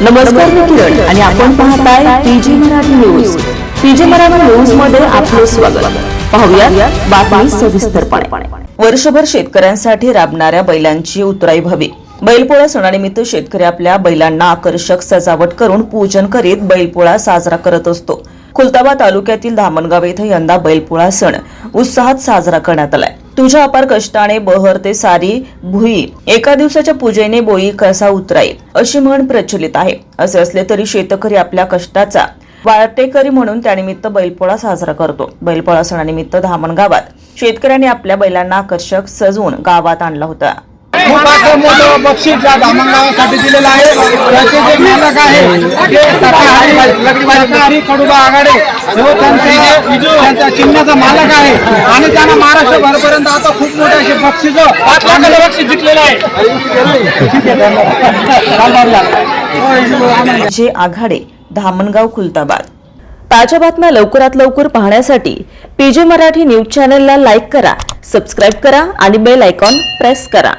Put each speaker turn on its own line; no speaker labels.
नमस्कार मी किरण आणि आपण पाहताय PG Marathi news. PG Marathi न्यूजमध्ये आपलं स्वागत. पाहूया बातमी सविस्तरपणे. वर्षभर शेतकऱ्यांसाठी राबणाऱ्या बैलांची उतराई व्हावी. बैलपोळा सणानिमित्त शेतकरी आपल्या बैलांना आकर्षक सजावट करून पूजन करीत बैलपोळा साजरा करत असतो. खुलताबाद तालुक्यातील धामणगाव येथे यंदा बैलपोळा सण उत्साहात साजरा करण्यात आलाय. तुझ्या अपार कष्टाने बहर ते सारी भुई. एका दिवसाच्या पूजेने बोई कसा उतराई अशी म्हण प्रचलित आहे. असे असले तरी शेतकरी आपल्या कष्टाचा वाळतेकरी म्हणून त्यानिमित्त बैलपोळा साजरा करतो. बैलपोळा सणानिमित्त धामण गावात शेतकऱ्यांनी आपल्या बैलांना आकर्षक सजवून गावात आणला होता.
खूप असं मोठं बक्षीस धामणगावासाठी दिलेलं आहे. त्याचे जे मालक आहे ते कडुबा आघाडे. जो त्यांचा त्यांच्या चिन्हाचा मालक आहे. आणि त्यांना महाराष्ट्र भरपर्यंत आता खूप मोठे असे बक्षीस पाच बक्षीस जिंकलेलं आहे.
जे आघाडे धामणगाव खुलताबाद ताज्या बातम्या लवकरात लवकर पाहण्यासाठी पीजे मराठी न्यूज चॅनलला लाईक करा सबस्क्राईब करा आणि बेल आयकॉन प्रेस करा.